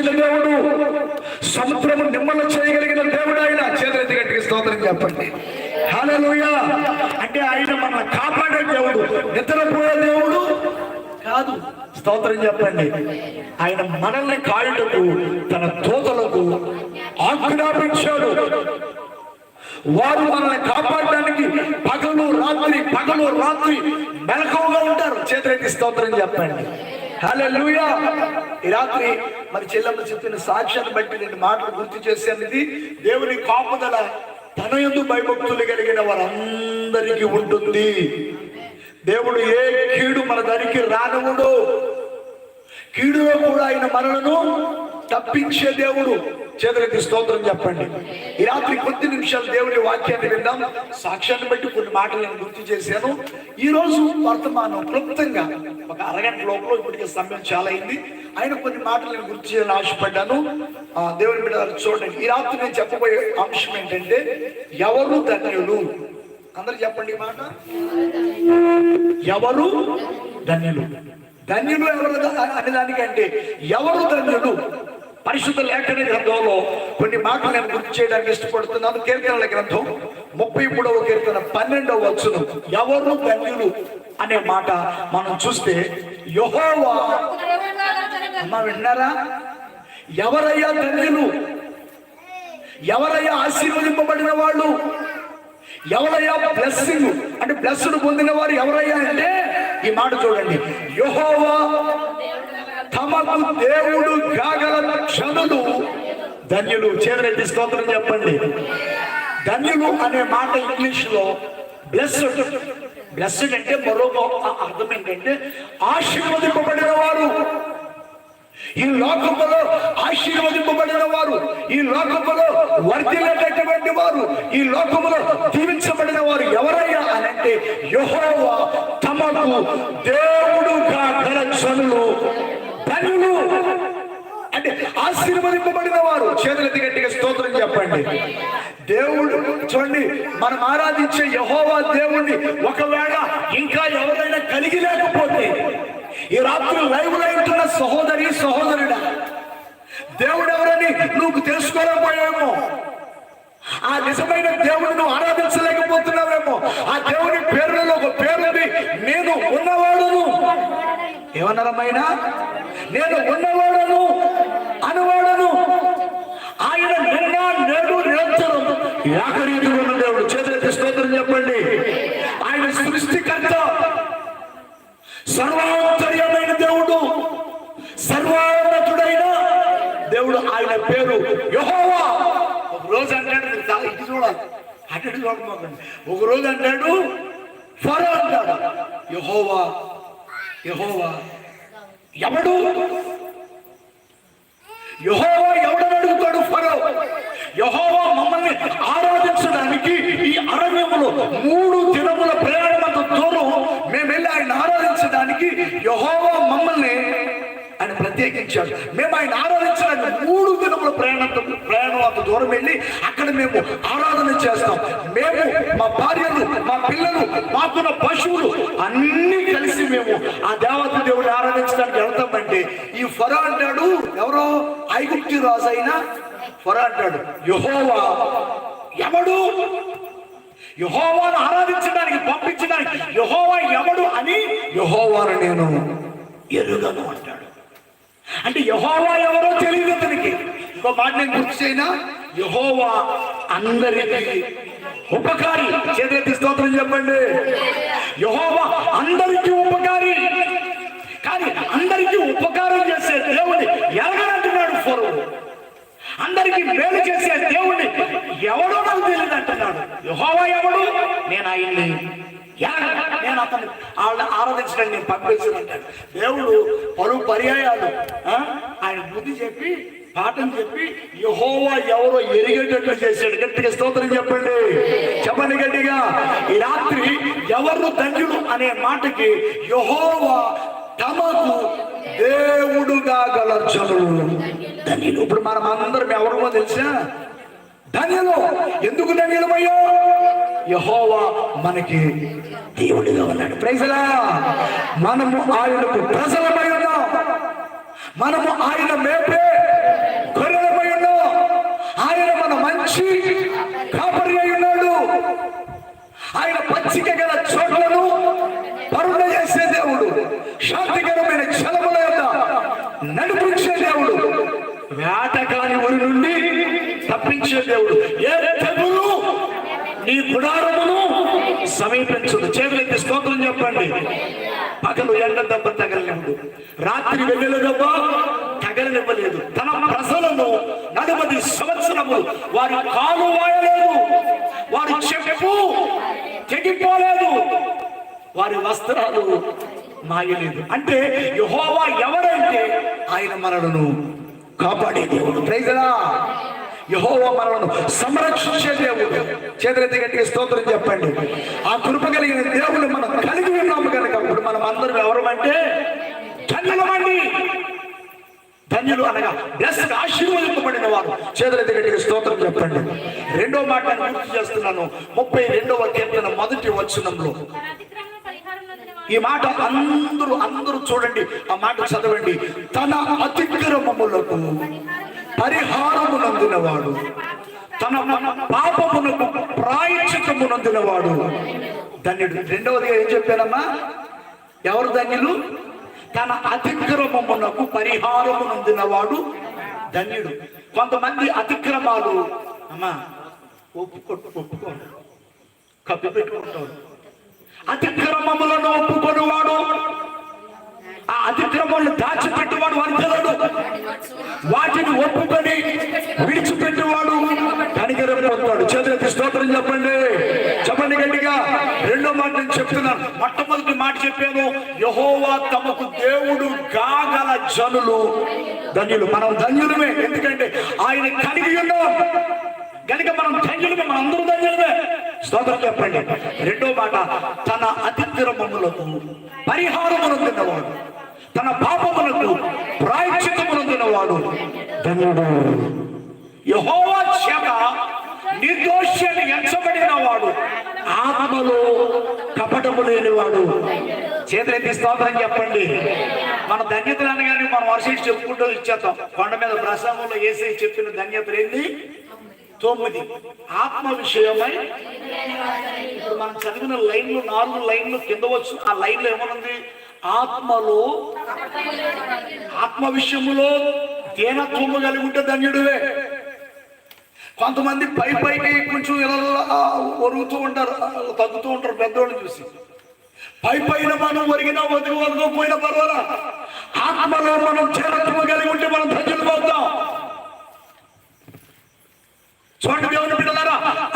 మార్చిన దేవుడు సముద్రము నిమ్మలు చేయగలిగిన దేవుడు ఆయన. చేతులెత్తి గట్టికి స్తోత్రం చెప్పండి. హల్లెలూయ. అంటే ఆయన మన కాపాడే దేవుడు నిద్రపోయే దేవుడు కాదు. స్తోత్రం చెప్పండి. ఆయన మనల్ని కాయుటకు తన తోతలకు ఆజ్ఞాపించాడు. వారు మనల్ని కాపాడడానికి పగలు రాత్రి పగలు రాత్రి మెలకువగా ఉంటారు. చేతులెత్తి స్తోత్రం చెప్పండి. హల్లెలూయా. ఈ రాత్రి మన చెల్లెమ్మ చెప్పిన సాక్ష్యాన్ని బట్టి నేను మాటలు గుర్తు చేసేది దేవుని కాపుదల తన ఎందు భయభక్తులు కలిగిన వారందరికీ ఉంటుంది. దేవుడు ఏ కీడు మన దానికి రానవుడు కీడులో కూడా ఆయన మనలను తప్పించే దేవుడు. చేతులకి స్తోత్రం చెప్పండి. ఈ రాత్రి కొద్ది నిమిషాలు దేవుని వాక్యాన్ని విన్నాం సాక్ష్యాన్ని బట్టి కొన్ని మాటలు నేను గుర్తు చేశాను. ఈ రోజు వర్తమానం క్లుప్తంగా ఒక అరగంట లోపల ఇప్పటికే సమయం చాలా అయింది ఆయన కొన్ని మాటలు నేను గుర్తు చేయాలని ఆశపడ్డాను. దేవుని బిడ్డ చూడండి. ఈ రాత్రి నేను చెప్పబోయే అంశం ఏంటంటే ఎవరు ధన్యులు? అందరు చెప్పండి మాట. ఎవరు ధన్యులు? ధన్యులు ఎవరు ద- అనే దానికంటే ఎవరు ధన్యులు? పరిశుద్ధ లేఖన గ్రంథంలో కొన్ని మాటలు నేను గుర్తు చేయడానికి ఇష్టపడుతున్నాను. కీర్తనల గ్రంథం ముప్పై మూడవ కీర్తన పన్నెండవ వచ్చును ఎవరు ధన్యులు అనే మాట మనం చూస్తే యహోవా అమ్మ విన్నారా? ఎవరయ్యా ధన్యులు ఎవరయ్యా ఆశీర్వదింపబడిన వాళ్ళు? ఎవరయ్యా బ్లెస్సింగ్ అంటే బ్లెస్సుడు పొందిన వారు ఎవరయ్యా అంటే ఈ మాట చూడండి. యహోవా తమకు దేవుడు కాగల క్షణులు ధన్యులు చేతులెత్తి స్తోత్రం చెప్పండి. ధన్యులు అనే మాట ఇంగ్లీష్లో బ్లెస్డ్ బ్లెస్డ్ అంటే మరో అర్థం ఏంటంటే ఆశీర్వదింపబడిన వారు ఈ లోకంలో ఆశీర్వదింపబడిన వారు ఈ లోకంలో వర్ధిల్లేటటువంటి వారు ఈ లోకంలో దీవించబడిన వారు ఎవరయ్యా అని అంటే యెహోవా తమకు దేవుడు గల ధన్యులు అంటే ఆశీర్వదింపబడిన వారు. చేతులెత్తి గట్టిగా స్తోత్రం చెప్పండి. దేవుడు చూడండి మనం ఆరాధించే యహోవా దేవుణ్ణి ఒకవేళ ఇంకా ఎవరైనా కలిగి లేకపోతే ఈ రాత్రి లైవ్లో ఉంటున్న సహోదరి సహోదరుడా దేవుడు ఎవరని నువ్వు తెలుసుకోలేకపోయావేమో? ఆ నిజమైన దేవుడిని నువ్వు ఆరాధించలేకపోతున్నావేమో? ఆ దేవుని పేరులలో ఒక పేరు ఏమన్నారమ్మైనా నేను ఉన్నవాడను అనువాడను. ఆయన నిన్న నేడు నిరంతరం ఏకరీతిగా ఉన్న దేవుడు చేతులకి స్తోత్రం చెప్పండి. ఆయన సృష్టికర్త సర్వాంతర్యమైన దేవుడు సర్వోన్నతుడైన దేవుడు. ఆయన పేరు యహోవా. ఒక రోజు అంటాడు మీరు చాలా ఇటు చూడాలి. అటు ఇటు చూడమాకండి. ఒక రోజు అంటాడు ఫరో అంటాడు యహోవా యహోవా ఎవడు? యహోవా ఎవడని అడుగుతాడు ఫరో? యహోవా మమ్మల్ని ఆరాధించడానికి ఈ అరణ్యములో మూడు దినముల ప్రయాణమంత దూరం మేము వెళ్ళి ఆయన ఆరాధించడానికి యహోవా మమ్మల్ని ఆయన ప్రత్యేకించాడు. మేము ఆయన ఆరాధించడానికి మూడు దినముల ప్రయాణం ప్రయాణం అంత దూరం వెళ్ళి అక్కడ మేము ఆరాధన చేస్తాం. మేము మా భార్యలు మా పిల్లలు మాకున్న పశువులు అన్ని కలిసి మేము ఆ దేవత దేవుడిని ఆరాధించడానికి వెళ్తామంటే ఈ ఫరా అంటాడు ఎవరో ఐగుప్తి రాజు అయినా ఫరా అంటాడు. యహోవా ఎవడు? యహోవాను ఆరాధించడానికి పంపించడానికి యహోవా ఎవడు అని యహోవాను నేను ఎరుగను అంటాడు. అంటే యహోవా ఎవరో తెలియదు అతనికి. ఇంకో మాట నేను గుర్తు చేయనా? యహోవా అందరికీ ఉపకారి. చేతి స్తోత్రం చెప్పండి. యహోవా అందరికీ ఉపకారి. కానీ అందరికీ ఉపకారం చేసే దేవుని ఎరగనంటున్నాడు ఫరో. అందరికీ మేలు చేసే దేవుణ్ణి ఎవడో నాకు తెలియదు అంటున్నాడు యహోవా ఎవడు? నేను ఆయన్ని నేను అతను ఆవిడ ఆరాధించడం నేను పంపించమంటాడు. దేవుడు పలు పర్యాయాలు ఆ, ఆయన బుద్ధి చెప్పి పాఠం చెప్పి యహోవా ఎవరో ఎరిగేటట్లు చేశాడు. గట్టిగా స్తోత్రం చెప్పండి. చెప్పండి గట్టిగా. ఈ రాత్రి ఎవరు ధన్యుడు అనే మాటకి యహోవా తమకు దేవుడుగా గల జనులు ధన్యులు. ఇప్పుడు మనం అందరం ఎవరో తెలుసా? ధన్యులు. ఎందుకు ధన్యులమయ్యో యహోవా మనకి దేవుడిగా ఉన్నాడు. ప్రజలా మనము ఆయనకు ప్రజలమై ఉన్నాం. మనము ఆయన మేపే మనిషి కాపరి అయి ఉన్నాడు ఆయన పచ్చిక గల చోట్లను పరుణ చేసే దేవుడు. శాంతికరమైన చలముల నడిపించే దేవుడు. వేటకాని ఊరి నుండి తప్పించే దేవుడు. ఏ తెగులు నీ గుడారమును సమీపించదు చేతులకి స్తోత్రం చెప్పండి. పగలు ఎండ దెబ్బ తగలనివ్వడు. రాత్రి వెన్నెల దెబ్బ తగలనివ్వలేదు. తన ప్రజలను నలభై సంవత్సరము. వారి కాలు వాయలేదు. వారి చెప్పు తెగిపోలేదు. వారి వస్త్రాలు మాయలేదు. అంటే యహోవా ఎవరంటే ఆయన మనలను కాపాడే దేవుడు. ప్రైజలా యహోవా మనలను సంరక్షించే దేవుడు. చేతులెత్తి గట్టిగా స్తోత్రం చెప్పండి. ఆ కృప కలిగిన దేవుడు మనం కలిగి ఉన్నాము కనుక ఇప్పుడు మనం అందరం ఎవరమంటే కన్నగమండి ధన్యులు అనగా బ్లెస్డ్ ఆశీర్వదింపబడిన వారు చేతులెత్తి గట్టిగా స్తోత్రం చెప్పండి. రెండో మాట నేను గుర్తు చేస్తున్నాను. ముప్పై రెండవ కీర్తన మొదటి వచనంలో. ఈ మాట అందరూ అందరూ చూడండి. ఆ మాట చదవండి. తన అతిక్రమములకు పరిహారమునందినవాడు. తన పాపమునకు ప్రాయచితమునందినవాడు ధన్యుడు. రెండవదిగా ఏం చెప్పానమ్మా ఎవరు ధన్యులు? తన అతిక్రమమునకు పరిహారము నందినవాడు ధన్యుడు. కొంతమంది అతిక్రమాలు అమ్మా ఒప్పుకొట్టు ఒప్పుకోడు. కప్పి పెట్టుకుంటాడు. అతిక్రమములను ఒప్పుకొనివాడు. ఆ అతిక్రమాలను దాచిపెట్టువాడు వర్ధలడు వాటిని ఒప్పుకొని విడిచిపెట్టువాడు కనికరం పొందుతాడు. చేతులకి స్తోత్రం చెప్పండి. చెప్పండి గట్టిగా. రెండో మాట నేను చెప్తున్నాను మొట్టమొదటి మాట చెప్పాను యహోవా తమకు దేవుడు గాగల జనులు. ధన్యులు. మనం ధన్యులమే. ఎందుకంటే ఆయన కలిగి ఉన్నాం. కనుక మనం ధన్యులమే. మనం అందరూ ధన్యులమే. స్తోత్రం చెప్పండి. రెండో మాట తన అతిక్రమములకు పరిహారములు తిన్నవాడు తన పాపమునకు ప్రాయశ్చితమును వాడు. ధన్యుడు యహోవా చేత నిర్దోష్యాన్ని ఎంచబడిన వాడు. ఆత్మలో కపటము లేనివాడు చేతులెత్తి స్తోత్రం చెప్పండి. మన ధన్యతలు అనగానే మనం వర్షించి చెప్పుకుంటూ ఇచ్చేస్తాం కొండ మీద ప్రసంగంలో వేసి చెప్పిన ధన్యతలు ఏంది? తొమ్మిది. ఆత్మ విషయమై ఇప్పుడు మనం చదివిన లైన్లు నాలుగు లైన్లు కింద వచ్చు. ఆ లైన్లో ఏమనుంది? ఆత్మలో ఆత్మ విషయములో దీనత్వము కలిగి ఉంటే ధన్యుడివే. కొంతమంది పై పైకి కొంచెం ఇలా ఒరుగుతూ ఉంటారు తగ్గుతూ ఉంటారు పెద్దోళ్ళు చూసి. పై పైన మనం ఒరిగినా వదిలి ఒరగకపోయినా పర్వాలా? ఆత్మలో మనం చేరత్వం కలిగి ఉంటే మనం ధన్యులు అవుతాం చూడండి దేవుని బిడ్డలారా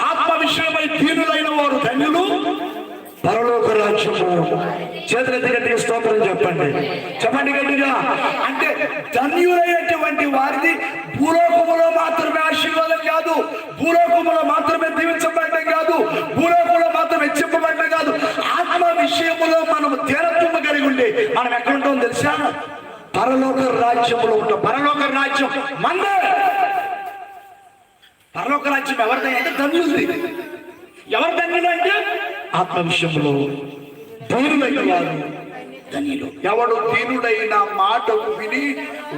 ఆత్మ విషయమై దీనులైన వారు ధన్యులు పరలోక రాజ్యము చేతులెత్తి గట్టిగా స్తోత్రం చెప్పండి. చెప్పండి గట్టిగా. అంటే ధన్యులైనటువంటి వారిది భూలోకములో మాత్రమే ఆశీర్వాదం కాదు. భూలోకములో మాత్రమే దీవించబడటం కాదు. భూలోకంలో మాత్రమే హెచ్చింపబడటం కాదు. ఆత్మ విషయములో మనం తీరత్వం కలిగి ఉండే మనం ఎక్కడుంటాం తెలిసా తెలుసా? పరలోక రాజ్యంలో ఉంటాం పరలోక రాజ్యం మందే. పరలోక రాజ్యం ఎవరిదైనా? అంటే ధన్యులది. ఎవరు ధన్యులు అంటే? ఆత్మ విషయంలో ధన్యులు. ఎవడు దీనుడైన మాటకు విని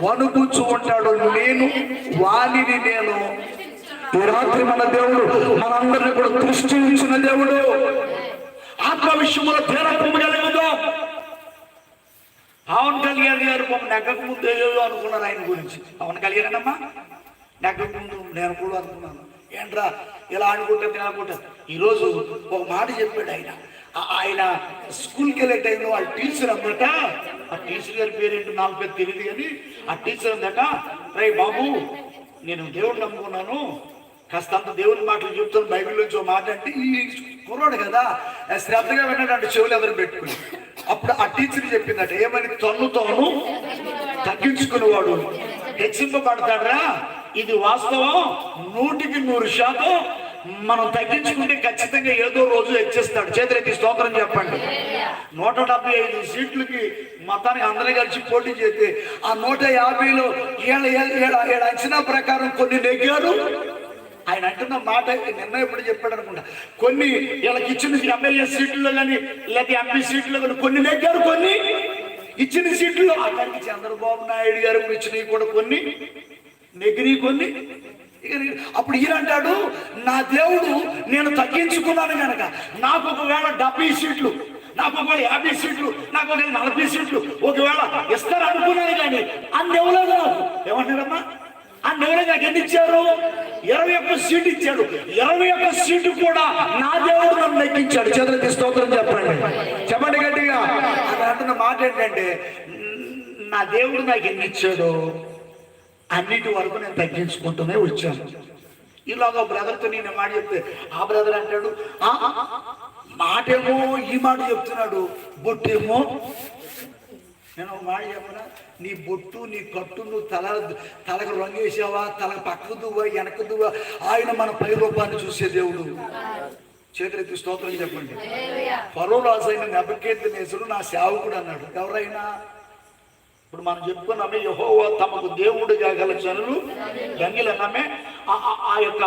వణుకుచు ఉంటాడు నేను వాణిని నేను. ఈ రాత్రి మన దేవుడు మనందరిని కూడా దృష్టి ఇచ్చిన దేవుడు. ఆత్మ విషయంలో తీరత్వం కలిగిందో పవన్ కళ్యాణ్ గారు మమ్మల్ని నెగ్గక ముందు ఏదో అనుకున్నారు ఆయన గురించి. పవన్ కళ్యాణ్ అమ్మా నెగ్గక ముందు నేను కూడా అనుకున్నాను. ఏంట్రా ఇలా అనుకుంటే నేను అనుకుంటా. ఈరోజు ఒక మాట చెప్పాడు ఆయన. ఆయన స్కూల్కి వెళ్ళే టైంలో వాళ్ళ టీచర్ అన్నమాట ఆ టీచర్ గారి పేరేంటో నాకు పేరు తెలియదు కానీ ఆ టీచర్ అందట రే బాబు నేను దేవుడిని నమ్ముకున్నాను. కాస్త అంత దేవుని మాటలు చెప్తాను బైబిల్ నుంచి ఒక మాట అంటే ఈ కుర్రాడు కదా శ్రద్ధగా విన్నాడు చెవులు ఎవరు పెట్టుకుని. అప్పుడు ఆ టీచర్ చెప్పిందట ఏమని తన్ను తోను తగ్గించుకునేవాడు? హెచ్చింపబడతాడరా? ఇది వాస్తవం నూటికి నూరు శాతం మనం తగ్గించుకుంటే ఖచ్చితంగా ఏదో రోజు హెచ్చిస్తాడు. చేతులకి స్తోత్రం చెప్పండి. నూట డెబ్బై ఐదు సీట్లకి మతానికి అందరూ కలిసి పోటీ చేస్తే ఆ నూట యాభైలో ఏళ్ళ ఏళ్ళ అంచనా ప్రకారం కొన్ని నెగ్గారు. ఆయన అంటున్న మాట నిన్న ఎప్పుడు చెప్పాడు అనుకుంటా. కొన్ని వీళ్ళకి ఇచ్చిన ఎమ్మెల్యే సీట్లలో కానీ లేకపోతే ఎంపీ సీట్లో కానీ కొన్ని నెగ్గారు కొన్ని. ఇచ్చిన సీట్లు అక్కడికి చంద్రబాబు నాయుడు గారు ఇచ్చినవి కూడా కొన్ని నెగ్గినవి కొన్ని. అప్పుడు ఈయన అంటాడు నా దేవుడు నేను తగ్గించుకున్నాను కనుక నాకు ఒకవేళ డెబ్బై సీట్లు నాకు ఒకవేళ యాభై సీట్లు నాకు ఒకవేళ నలభై సీట్లు ఒకవేళ ఇస్తారు అనుకున్నాను కానీ అన్ని ఇవ్వలేదు నాకు. ఏమంటారమ్మా అన్ని ఇవ్వలేదు నాకు ఎన్ని ఇచ్చారు? ఇరవై ఒక్క సీటు ఇచ్చాడు ఇరవై ఒక్క సీటు కూడా నా దేవుడు నన్ను తగ్గించాడు చేతులకి స్తోత్రం చెప్పండి. చెప్పండి గట్టిగా. అది అంటున్న మాట ఏంటంటే నా దేవుడు నాకు ఎన్ని ఇచ్చాడు? అన్నిటి వరకు నేను తగ్గించుకుంటూనే వచ్చాను. ఇలాగ బ్రదర్తో నేను మాట చెప్తే ఆ బ్రదర్ అంటాడు "ఆ, మాటేమో ఈ మాట చెప్తున్నాడు బొట్టేమో నేను ఒక మాట చెప్పనా? నీ బొట్టు నీ కట్టు నువ్వు తల తలకు రంగేసావా తల పక్కకు దువ్వా? వెనక దువ్వా? ఆయన మన పై రూపాన్ని చూసే దేవుడు. చేతులెత్తి స్తోత్రం చెప్పండి. ఫరో రాజు అయిన నెబకేతనేసుడు నా సేవకుడు అన్నాడు. ఎవరైనా ఇప్పుడు మనం చెప్పుకున్నామే యహోవా తమకు దేవుడిగా గల జనులు గంగిలన్నామే ఆ- యొక్క ఆ యొక్క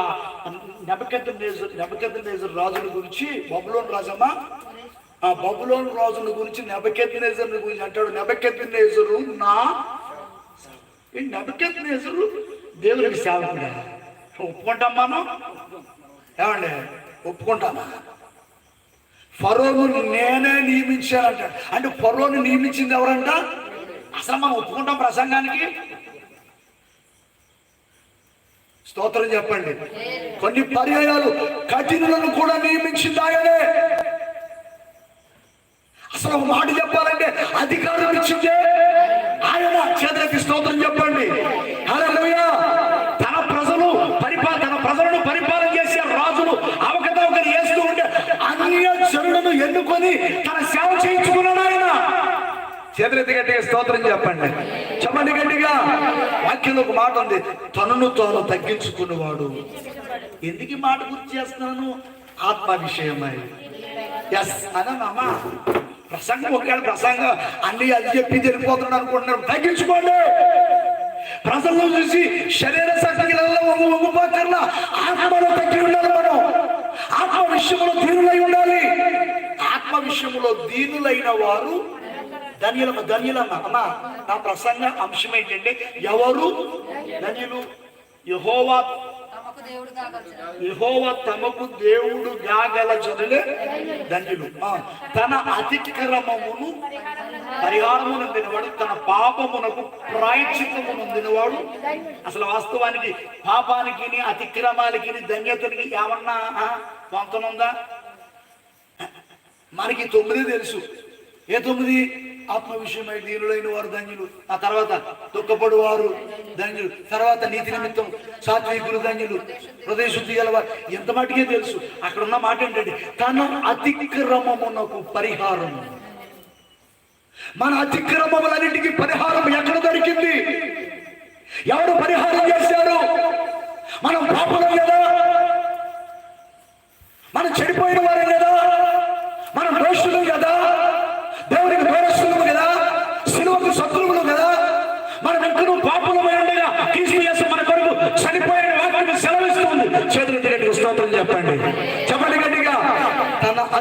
నెబకెత్ నేజర్ రాజుల గురించి బబులోన్ రాజమ్మా ఆ బబులోన్ రాజుల గురించి నెబకెత్ గురించి అంటాడు. నెబకెత్ నా ఈ నెబకెత్ దేవుడికి సేవకుడా? ఒప్పుకుంటాం మనం? ఏమండి? ఒప్పుకుంటామా? ఫరోను నేనే నియమించానంటాడు. అంటే ఫరోను నియమించింది ఎవరంట? అసలు మనం ఒప్పుకుంటాం ప్రసంగానికి? స్తోత్రం చెప్పండి. కొన్ని పర్యాయాలు కఠినులను కూడా నియమించింది ఆయనే అసలు ఒక మాట చెప్పాలంటే అధికారం ఇచ్చిందే. ఆయన చేతులకి స్తోత్రం చెప్పండి. తన ప్రజలు పరిపా తన ప్రజలను పరిపాలన చేసే రాజులు అవకతవకలు చేస్తూ ఉంటే అన్య జనులను ఎన్నుకొని తన సేవ చేయించుకున్నాడు ఆయన చేతులెత్తి గట్టిగా స్తోత్రం చెప్పండి. చెప్పండి గట్టిగా. వాక్యంలో ఒక మాట ఉంది. తనను తాను తగ్గించుకున్నవాడు. ఎందుకు ఈ మాట గుర్తు చేస్తున్నాను? ఆత్మ విషయమై ఎస్ అదమ్మా ప్రసంగం ఒకవేళ ప్రసంగం అన్ని అది చెప్పి జరిగిపోతున్నాడు అనుకుంటున్నారు. తగ్గించుకోండి. ప్రసంగం చూసి శరీర శక్తులలో వంగు ఆత్మలో తగ్గి ఉండాలి మనం. ఆత్మ విషయంలో దీనులై ఉండాలి. ఆత్మ విషయంలో దీనులైన వారు ధన్యులమ్మ ధన్యులమ్మ. అమ్మ నా ప్రసంగ అంశం ఏంటంటే ఎవరు? ధన్యులు. యహోవా తమకు దేవుడు యహోవ తమకు దేవుడు గాగల జనులే ధన్యులు. తన అతిక్రమమును పరిహారమును తినవాడు తన పాపమునకు ప్రాయచితమును తినవాడు అసలు వాస్తవానికి పాపానికి అతిక్రమాలకి ధన్యతనికి ఏమన్నా పొంతనుందా మనకి తొమ్మిది తెలుసు. ఏ తొమ్మిది? ఆత్మ విషయమై దీనులైన వారు ధన్యులు. ఆ తర్వాత దుఃఖపడు వారు ధన్యులు. తర్వాత నీతి నిమిత్తం సాత్వికులు ధన్యులు. హృదయ శుద్ధి గలవారు. ఎంత మటుకే తెలుసు? అక్కడ ఉన్న మాట ఏంటంటే తన అతిక్రమమునకు పరిహారం. మన అతిక్రమములన్నిటికీ పరిహారం ఎక్కడ దొరికింది? ఎవరు పరిహారం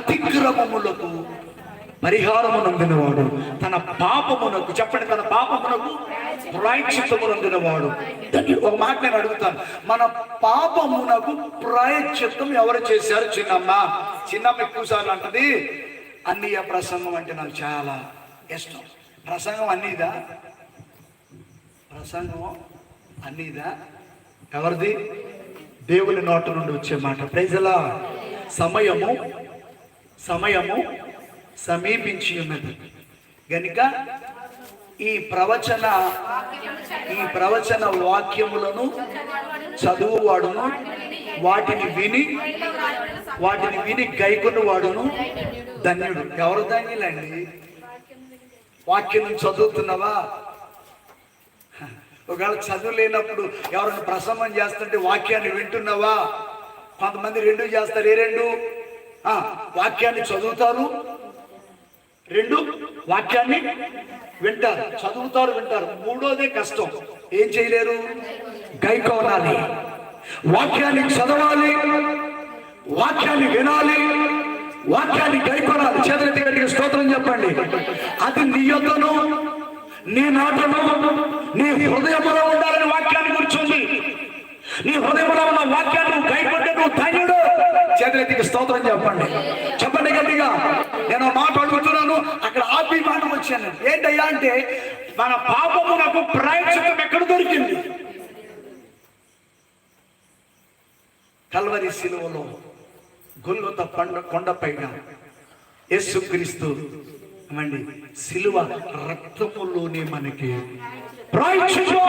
అతిక్రమములకు పరిహారము నందినవాడు. తన పాపమునకు చెప్పండి తన పాపమునకు ప్రాయశ్చిత్తము నందినవాడు ఒక మాట నేను అడుగుతాను. మన పాపమునకు ప్రాయశ్చిత్తం ఎవరు చేశారు చిన్నమ్మ? చిన్నమ్మ ఎక్కువసార్లు అంటది అన్నయ్య ప్రసంగం అంటే నాకు చాలా ఇష్టం. ప్రసంగం అన్నీదా? ప్రసంగం అన్నీదా? ఎవరిది? దేవుని నోట నుండి వచ్చే మాట. ప్రజల సమయము సమయము సమీపించి ఉన్నది గనుక ఈ ప్రవచన ఈ ప్రవచన వాక్యములను చదువువాడును వాటిని విని వాటిని విని గైకున్న వాడును ధన్యుడు. ఎవరు ధన్యులండి? వాక్యం చదువుతున్నావా? ఒకవేళ చదువు లేనప్పుడు ఎవరైనా ప్రసంగం చేస్తుంటే వాక్యాన్ని వింటున్నావా? కొంతమంది రెండు చేస్తారు ఏ రెండు? వాక్యాన్ని చదువుతారు. రెండు వాక్యాన్ని వింటారు. చదువుతారు వింటారు. మూడోదే కష్టం. ఏం చేయలేరు? గైకోనాలి వాక్యాన్ని చదవాలి. వాక్యాన్ని వినాలి. వాక్యాన్ని గైకొనాలి చేతులెత్తి గట్టిగా స్తోత్రం చెప్పండి. అది నీ యొద్దను నీ నాటను నీ హృదయంలో ఉండాలని వాక్యాన్ని కూర్చుంది నీ హృదయంలో ఉన్న వాక్యాన్ని నువ్వు గైకొంటే నువ్వు ధన్యుడు. చేతులెత్తికి స్తోత్రం చెప్పండి. చెప్పండి గట్టిగా. నేను ఒక మాట అడుగుతున్నా వచ్చాను. ఏంటయ్యా అంటే మన పాపము నాకు ప్రాయశ్చితం ఎక్కడ దొరికింది? కల్వరి శిలువలో గొల్లుత పండ కొండపైన యేసుక్రీస్తు ఏమండి శిలువ రక్తములోనే మనకి. ప్రాయశ్చితం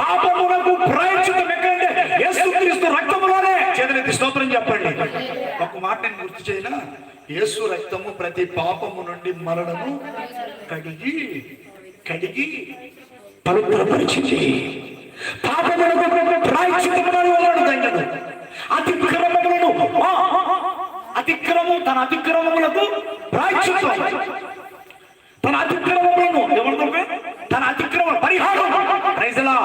పాపమునకు ప్రాయశ్చితం ఎక్కడంటే యేసుక్రీస్తు రక్తములోనే చేతులెత్తి స్తోత్రం చెప్పండి. ఒక మాట నేను గుర్తు చేయనా? యేసు రక్తము ప్రతి పాపము నుండి మరణము కడిగి కడిగి పవిత్రపరిచింది. పాపములకు ప్రాయశ్చితములను అతిక్రమములను అతిక్రమం తన అతిక్రమములకు ప్రాయశ్చిత్తం. తన అతిక్రమములను ఎవరు తన అతిక్రమ పరిహారం. ప్రైజలా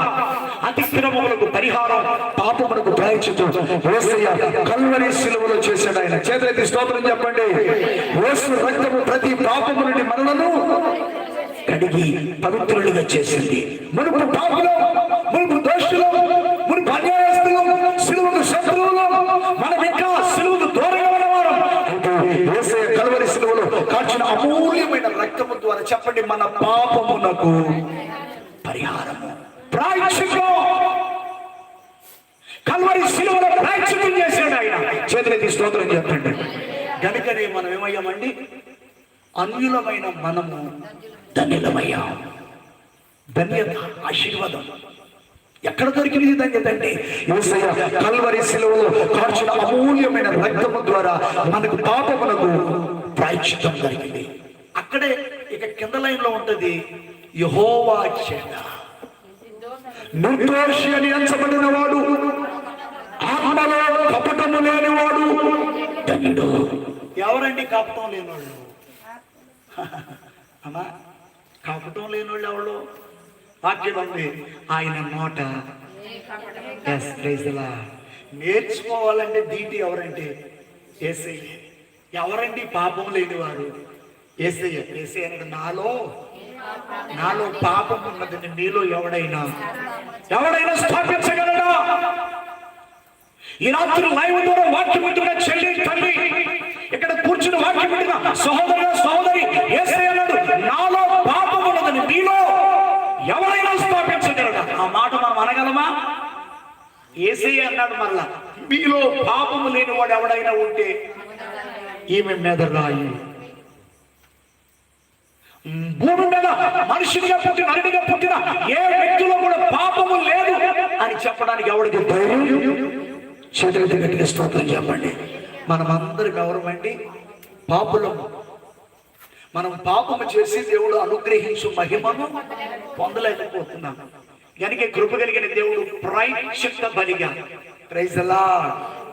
అతిక్రమములకు పరిహారం పాపములకు ప్రాయచితం వేసయ్య కల్వరి శిలువలో చేశాడు ఆయన. చేతులెత్తి స్తోత్రం చెప్పండి. వేసు రక్తము ప్రతి పాపము నుండి మనలను కడిగి పవిత్రులుగా చేసింది. మునుపు పాపలో మునుపు దోషులు మునుపు అన్యాయస్తులు సిలువకు శత్రువులు మనం ఇంకా సిలువకు దూరంగా ఉన్నవారు. కల్వరి సిలువలో కాచిన అమూల్యమైన రక్తము ద్వారా చెప్పండి మన పాపమునకు పరిహారము. ప్రాయశ్చితం కల్వరి సిలువలో ప్రాయశ్చితం చేశాడు ఆయన. చేతులకి స్తోత్రం చెప్పండి. కనుకనే మనం ఏమయ్యామండి అన్యులమైన మనము ధన్యులమయ్యాం. ధన్యత ఆశీర్వాదం. ఎక్కడ దొరికింది ధన్యత అంటే యేసయ్య కల్వరి శిలువలో కార్చిన అమూల్యమైన రక్తము ద్వారా మనకు పాపమునకు ప్రాయశ్చిత్తం జరిగింది అక్కడే ఇక కింద లైన్లో ఉంటది యహోవా చేత. నిర్దోషి అని ఎంచబడిన వాడు ఆత్మలో కపటము లేనివాడు. ధన్యుడు ఎవరండి కపటం లేనివాళ్ళు అమ్మా కపటం లేనివాళ్ళు ఎవరు? వాక్యం ఉంది. ఆయన నోట ప్రైజ్లా నేర్చుకోవాలంటే దీటి ఎవరంటే? ఏసయ్య. ఎవరండి పాపం లేనివారు? ఏసయ్య ఏసయ్య అనేది నాలో నాలో పాపం ఉన్నది నీలో ఎవడైనా? ఎవడైనా స్థాపించగలడా? ఈ రాత్రి లైవ్ ద్వారా వాక్యం వింటున్న చెల్లి తల్లి ఇక్కడ కూర్చుని వాక్యం వింటున్న సహోదరు సహోదరి ఏసై అన్నాడు నాలో పాపం ఉన్నదని నీలో ఎవరైనా స్థాపించగలడా? ఆ మాట మనం అనగలమా? ఏసై అన్నాడు మళ్ళా మీలో పాపము లేని వాడు ఎవడైనా ఉంటే ఈమె మీద రాయి. భూమి మీద మనుషునిగా పుట్టిన నరుడిగా పుట్టిన ఏ వ్యక్తిలో కూడా పాపము లేదు అని చెప్పడానికి ఎవరికి ధైర్యం చేతులు గట్టిగా స్తోత్రం చెప్పండి. మనమందరం ఎవరమండి? పాపులము. మనం పాపము చేసి దేవుడు అనుగ్రహించు మహిమను పొందలేకపోతున్నాం. కనుక కృప కలిగిన దేవుడు ప్రాయశ్చిత్త బలిగా. ప్రైజలా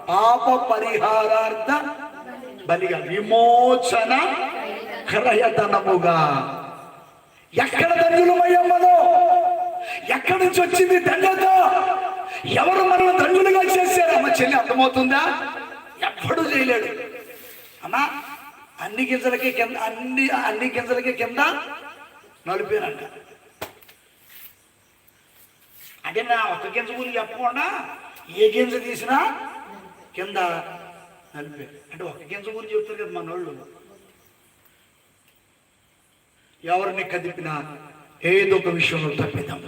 పాప పరిహారార్థ బలిగా. విమోచన క్రయధనముగా ఎక్కడ ధన్యులమయ్యమ్మను ఎక్కడి నుంచి వచ్చింది ధన్యత ఎవరు మనల్ని ధన్యులుగా చేశారు? అమ్మ చెల్లి అర్థమవుతుందా? ఎప్పుడు చేయలేడు. అమ్మా అన్ని గింజలకి కింద అన్ని అన్ని గింజలకి కింద నలిపారంట అంటే నా ఒక్క గింజ గురించి చెప్పకుండా ఏ గింజ తీసినా కింద నలిపే. అంటే ఒక గింజ గురించి చెప్తారు కదా మన వాళ్ళు. ఎవరిని కదిపినా ఏదో ఒక విషయంలో తప్పిదాం.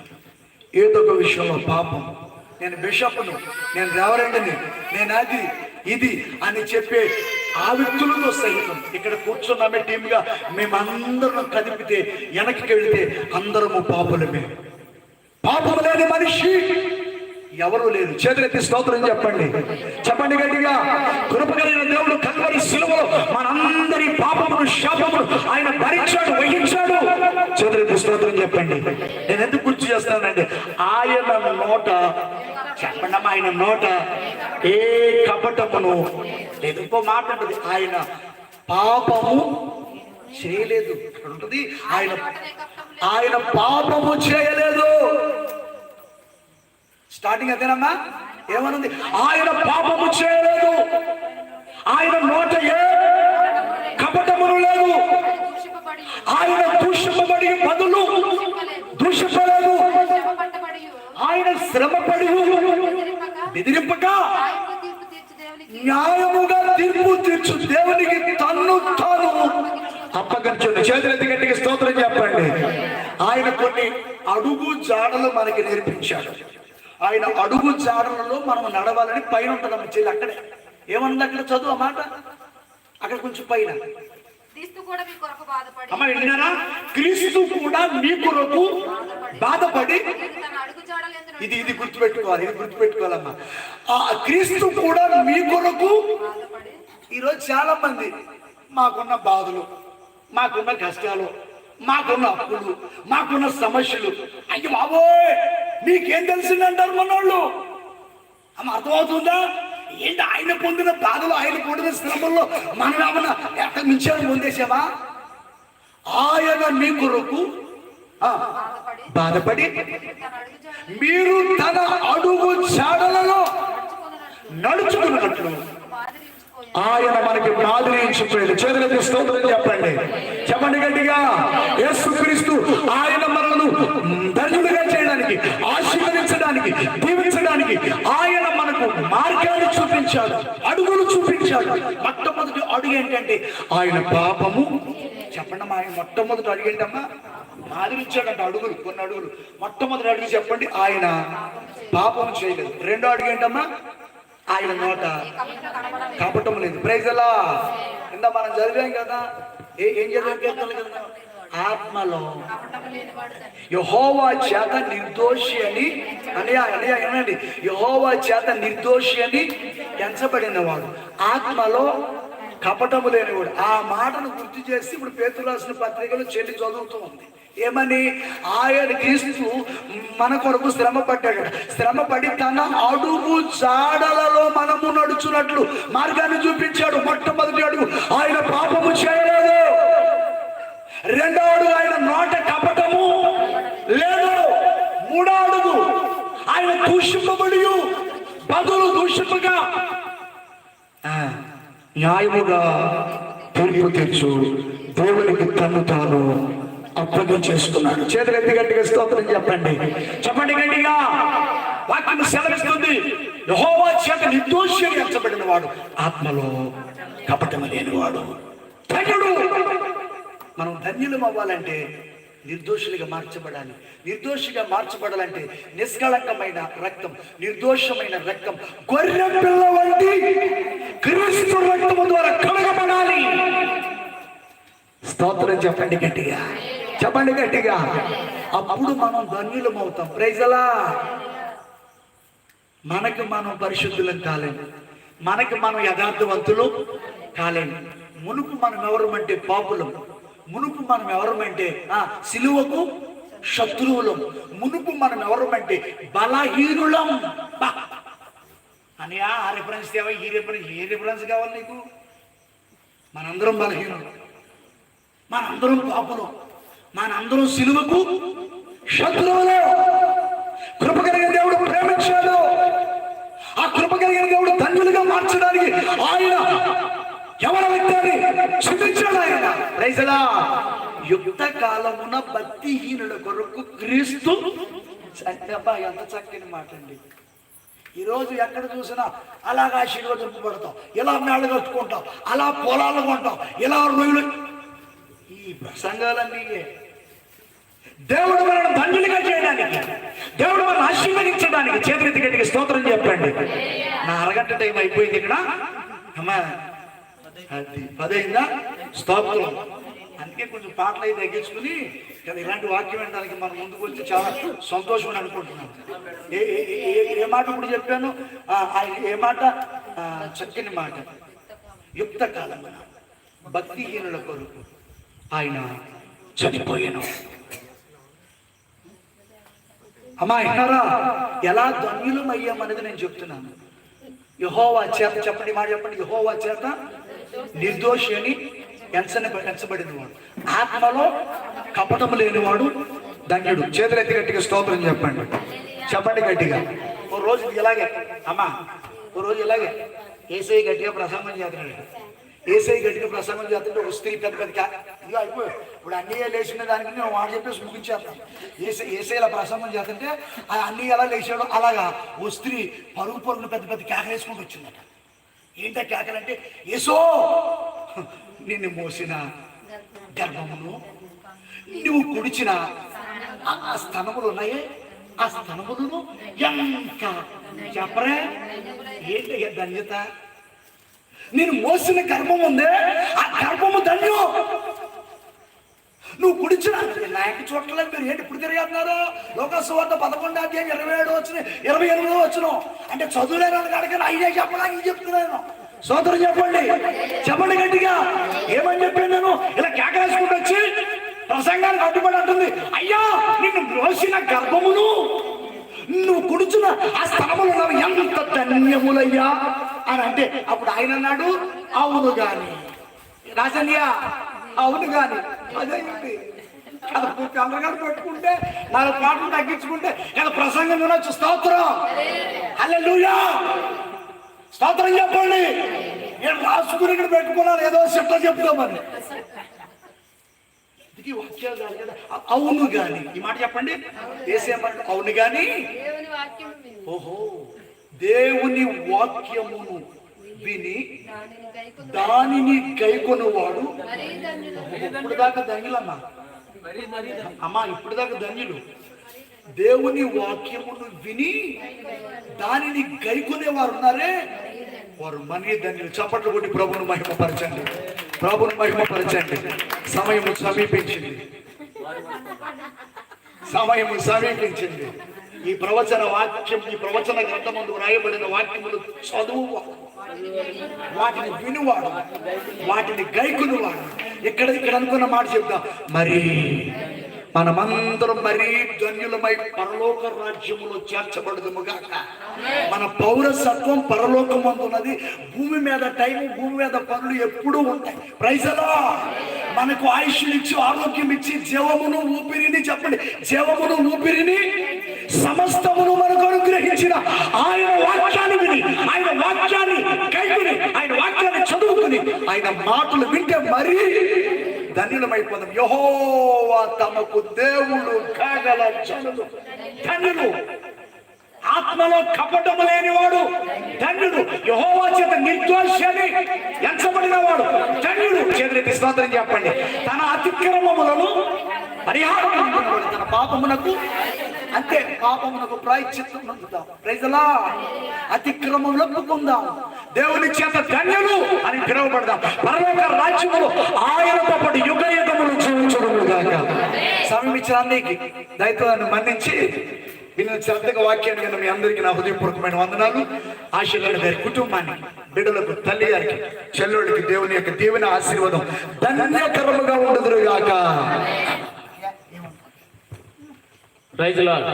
ఏదో ఒక విషయంలో పాపం. నేను బిషప్ను నేను రెవరెండ్ని నేను అది ఇది అని చెప్పే ఆ వ్యక్తులతో సహితం ఇక్కడ కూర్చున్నామే టీమ్గా. మేమందరం కదిపితే వెనక్కి వెళితే అందరము పాపులమే. పాపము లేని మనిషి ఎవరు లేరు. చేతులెత్తి స్తోత్రం చెప్పండి. చెప్పండి గట్టిగా. కృప కలిగిన దేవుడు కల్వరి సిలువలో మనందరి పాపమును శాపమును ఆయన భరించాడు వహించాడు. చదువు స్తోత్రం చెప్పండి. నేను ఎందుకు గుర్తు చేస్తానండి ఆయన నోట చెప్పండి ఆయన నోట ఏ కపటమును లేదు. ఇంకో మాట ఉంటుంది ఆయన పాపము చేయలేదు. ఉంటుంది ఆయన ఆయన పాపము చేయలేదు. స్టార్టింగ్ అదేనమ్మా? ఏమనుంది? ఆయన పాపము చేయలేదు. ఆయన నోట ఏ? కపటమును లేదు ఆయన దూషింపబడి బదులు దూషింపలేదు. ఆయన శ్రమపడి బెదిరింపక దేవునికి న్యాయముగా తీర్పు తీర్చు దేవునికి తన్ను తాను అప్పగించండి చేతులు ఎందుకంటే స్తోత్రం చెప్పండి. ఆయన కొన్ని అడుగు జాడలు మనకి నేర్పించాడు. ఆయన అడుగు జాడలలో మనం నడవాలని పైన ఉంటుందమ్మ చెల్లి అక్కడే. ఏమన్నా అక్కడ చదువు ఆ మాట? అక్కడ కొంచెం పైన. క్రీస్తు కూడా మీ కొరకు బాధపడి అమ్మ విన్నారా? క్రీస్తు కూడా మీ కొరకు బాధపడి ఇది ఇది గుర్తుపెట్టుకోవాలి ఇది గుర్తుపెట్టుకోవాలమ్మా. ఆ క్రీస్తు కూడా మీ కొరకు బాధపడి ఈరోజు చాలా మంది మాకున్న బాధలు మాకున్న కష్టాలు మాకున్న అప్పులు మాకున్న సమస్యలు. అయ్యి బాబోయ్ నీకేం తెలిసిందంటారు మనోళ్ళు? అమ్మ అర్థమవుతుందా? ఏంటి ఆయన పొందిన బాధలు ఆయన పొందిన శ్రమంలో మనం ఏమన్నా ఎక్కడ మించాలని పొందేసావా ఆయన మీ కొరకు బాధపడి మీరు తన అడుగు చాడలలో నడుచుకున్నట్లు. ఆయన మనకి మాదిరి చేతులకి స్తోత్రం చెప్పండి. చెప్పండి గట్టిగా. యేసుక్రీస్తు ఆయన మనల్ని ధన్యుడిగా చేయడానికి ఆశీర్వదించడానికి దీవించడానికి ఆయన చూపించాడు అడుగులు చూపించాడు. మొట్టమొదటి అడుగు ఏంటంటే ఆయన పాపము. చెప్పండి మా ఆయన మొట్టమొదటి అడుగు ఏంటమ్మా? మాదిరి అడుగులు కొన్ని అడుగులు. మొట్టమొదటి అడుగు చెప్పండి ఆయన పాపము చేయలేదు. రెండో అడుగు ఏంటమ్మా? ఆయన నోట కపటం లేదు. ప్రైజ్ ఎలా ఇంత మనం చదివాం కదా. ఏ- ఏం చదివాం? కదా ఆత్మలో యహోవా చేత నిర్దోషి అని అని అని అనండి. యహోవా చేత నిర్దోషి అని ఎంచబడిన వాడు. ఆత్మలో కపటము లేనివాడు. ఆ మాటను గుర్తు చేసి ఇప్పుడు పేతురు రాసిన పత్రికలో చెల్లి చదువుతూ ఉంది. ఏమని? ఆయన క్రీస్తు మన కొరకు శ్రమ పడ్డాడు. శ్రమ పడి తన అడుగు జాడలలో మనము నడుచున్నట్లు మార్గాన్ని చూపించాడు. మొట్టమొదటి అడుగు. ఆయన పాపము చేయలేదు. రెండో అడుగు ఆయన నోట కపటము లేదు మూడో అడుగు ఆయన దూషింపబడి బదులు దూషింపగా ఆ, న్యాయముగా తీర్పు తెచ్చు దేవునికి తను తాను అప్పగం చేసుకున్నాడు చేతులు ఎత్తి గట్టిగా స్తోత్రం చెప్పండి. చెప్పండి గట్టిగా. వాక్యం సెలవిస్తుంది. యహోవా చేత నిర్దోషి ఎంచబడిన వాడు ఆత్మలో కపటము లేనివాడు. ధన్యుడు. మనం ధన్యులం అవ్వాలంటే నిర్దోషులుగా మార్చబడాలి. నిర్దోషిగా మార్చబడాలంటే నిష్కళంకమైన రక్తం నిర్దోషమైన రక్తం గొర్రె పిల్ల వంటి క్రీస్తు రక్తము ద్వారా కడగబడాలి. స్తోత్రం చెప్పండి గట్టిగా. చెప్పండి గట్టిగా. అప్పుడు మనం ధన్యులం అవుతాం ప్రైజలా మనకు మనం పరిశుద్ధులం కాలేము మనకి మనం యథార్థవంతులు కాలేము మునుపు మనం ఎవరమంటే పాపులం. మునుపు మనం ఎవరమంటే ఆ, సిలువకు శత్రువులం. మునుపు మనం ఎవరమంటే బలహీనులం. అని ఆ రిఫరెన్స్ తేవా ఈ రిఫరెన్స్ ఏ రిఫరెన్స్ కావాలి నీకు? మనందరం బలహీనులం. మనందరం పాపులం. మనందరం సిలువకు శత్రువులు. కృప కలిగిన దేవుడు ప్రేమించాడు ఆ కృప కలిగిన దేవుడు ధన్యులుగా మార్చడానికి ఆయన ఎవరి వ్యక్తిని ఆయన? రైసలా యుక్త కాలమున భక్తిహీనుల కొరకు క్రీస్తు అబ్బా ఎంత చక్కని మాట అండి ఈరోజు ఎక్కడ చూసినా అలాగా ఆశీర్వదింపబడతాం ఇలా మేళ కట్టుకుంటాం అలా పొలాలు కొంటాం ఇలా రొయ్యలు. ఈ ప్రసంగాలన్నీ దేవుడు మనల్ని ధన్యులుగా చేయడానికి దేవుడు మనల్ని ఆశీర్వదించడానికి చేతులెత్తి స్తోత్రం చెప్పండి. నా అరగంట టైం అయిపోయింది ఇక్కడ. అమ్మా అది పదైందా స్తోత్రం. అందుకే కొంచెం పాటలు అయితే తగ్గించుకుని కదా ఇలాంటి వాక్యం వినడానికి మనం ముందుకు వచ్చి చాలా సంతోషం అని అనుకుంటున్నాను. ఏ ఏ- మాట ఇప్పుడు చెప్పాను? ఏ మాట? చక్కని మాట. యుక్త కాలమున భక్తిహీనుల కొరకు ఆయన చనిపోయాను. అమ్మా ఇన్నారా ఎలా ధన్యులం అయ్యామనేది నేను చెప్తున్నాను. యహోవా చేత చెప్పండి మాట చెప్పండి. యహోవా చేత నిర్దోషి అని ఎంచని ఎంచబడిన వాడు ఆత్మలో కపటము లేనివాడు ధన్యుడు. చేతులెత్తి గట్టిగా స్తోత్రం చెప్పండి. చెప్పండి గట్టిగా. ఓ రోజు ఇలాగే. అమ్మా ఓ రోజు ఇలాగే. ఏసై గట్టిగా ప్రసంగం చేస్తున్నాడు. ఏసై గట్టిగా ప్రసంగం చేస్తుంటే ఒక స్త్రీ పెద్ద పెద్ద కా- అయిపోయి ఇప్పుడు అన్నీ లేచిన దానికి నేను వాడు చెప్పేసి ముగించేస్తాను. ఏసై ఏసైలా ప్రసంగం చేస్తుంటే ఆ అన్నీ ఎలా లేచాడో అలాగా ఓ స్త్రీ పరుగు పరుగులు పెద్ద పెద్ద కేకలేసుకుంటూ వచ్చిందట. ఏంటా కేకలంటే ఏసో నిన్ను మోసిన గర్భమును నువ్వు కుడిచిన ఆ స్థనములు ఉన్నాయే? ఆ స్థనములను ఎంత చెప్పరే? ఏంటి ధన్యత? నేను మోసిన గర్భం ఉందే ఆ గర్భము ధన్యం. నువ్వు కుడిచిన నాయకు చూడలేదు మీరు ఏంటి ఇప్పుడు తిరిగేస్తున్నారు? లోకస్ వద్ద అధ్యాయం ఇరవై ఏడు వచ్చిన ఇరవై ఎనిమిది వచ్చిన. అంటే చదువులేని వాళ్ళకి అడగని ఐడియా చెప్పడానికి ఇది చెప్తున్నాను సోదరు చెప్పండి. చెప్పండి గట్టిగా. ఏమని చెప్పాను నేను? ఇలా కేకలేసుకుంటూ వచ్చి ప్రసంగానికి అడ్డుపడి అంటుంది. అయ్యా నిన్ను మోసిన గర్భమును నువ్వు కుడుచున్న ఆ స్థలములు ఉన్నవి. ఎంత ధన్యములయ్యా అని అంటే అప్పుడు ఆయన అన్నాడు అవును గాని. రాజన్య అవును గాని. అదే ఉంది కదా చంద్రగారు పెట్టుకుంటే నాలుగు పాటలు తగ్గించుకుంటే కదా ప్రసంగం వినొచ్చు. స్తోత్రం. హల్లెలూయా. స్తోత్రం చెప్పండి. నేను రాసుకుని ఇక్కడ పెట్టుకున్నాను. ఏదో చెప్తా చెప్తామని ఇది వాక్యాలు కాదు కదా. అ- అవును గాని. ఈ మాట చెప్పండి. ఏసేమంటే అవును గాని? ఓహో. దేవుని వాక్యమును విని దానిని గైకొను దానిని గైకొనువాడు మరీ ధన్యులు ఇప్పుడు దాకా ధన్యులమ్మా అమ్మా ఇప్పుడు దాకా ధన్యులు దేవుని వాక్యమును విని దానిని గైకొనే వారు ఉన్నారే? వారు మనీ ధన్యులు. చప్పట్లు కొట్టి ప్రభును మహిమపరచండి. ప్రభును మహిమపరచండి. సమయము సమీపించింది. సమయము సమీపించింది. ఈ ప్రవచన వాక్యం ఈ ప్రవచన గ్రంథమందు రాయబడిన వాక్యములు చదువు వాటిని వినువాడు వాటిని గైకునువాడు. ఇక్కడ ఇక్కడ అనుకున్న మాట చెప్తాం మరి మనమందరం మరీ ధన్యులమై పరలోక రాజ్యములో చేర్చబడదుము గాక మన పౌరసత్వం పరలోకమందున్నది. భూమి మీద టైం భూమి మీద పనులు ఎప్పుడూ ఉంటాయి. ప్రైజలో మనకు ఆయుష్ని ఇచ్చి ఆరోగ్యం ఇచ్చి జీవమును ఊపిరిని చెప్పండి. జీవమును ఊపిరిని సమస్తమును మనకు అనుగ్రహించిన ఆయన వాక్యాన్ని విని ఆయన వాక్యాన్ని కైకుని ఆయన వాక్యాన్ని చదువుకుని ఆయన మాటలు వింటే మరీ ధన్యులమైపోదాం. యహోవా తమకు దేవుడు కాగల జనులు. ధన్యులు. ఆత్మలో కపటము లేనివాడు ధన్యుడు. యహోవా చేత నిర్దోషి ఎంచబడిన వాడు ధన్యుడు. చేతులెత్తి స్తోత్రం చెప్పండి. తన అతిక్రమములను పరిహారం పొందుకున్నవాడు. తన పాపమునకు అంతే పాపమునకు ప్రాయశ్చిత్తం పొందుతాం. ప్రైజలా అతిక్రమంలో పొందాం దేవుని చేత ధన్యులు అని పిలువబడదాం. పరలోక రాజ్యములు ఆయనతో పాటు యుగ యుగములు జీవించడుగాక సమయం ఇచ్చిన దయతో మన్నించి విన్న శ్రద్ధగా వాక్యాన్ని విన్న మీ అందరికీ నా హృదయపూర్వకమైన వందనాలు. ఆశీర్వాద గారి కుటుంబాన్ని బిడ్డలకు తల్లి గారికి చెల్లెళ్ళకి దేవుని యొక్క దేవుని ఆశీర్వాదం ధన్యకరముగా ఉండదురుగాక గాక. లార్డ్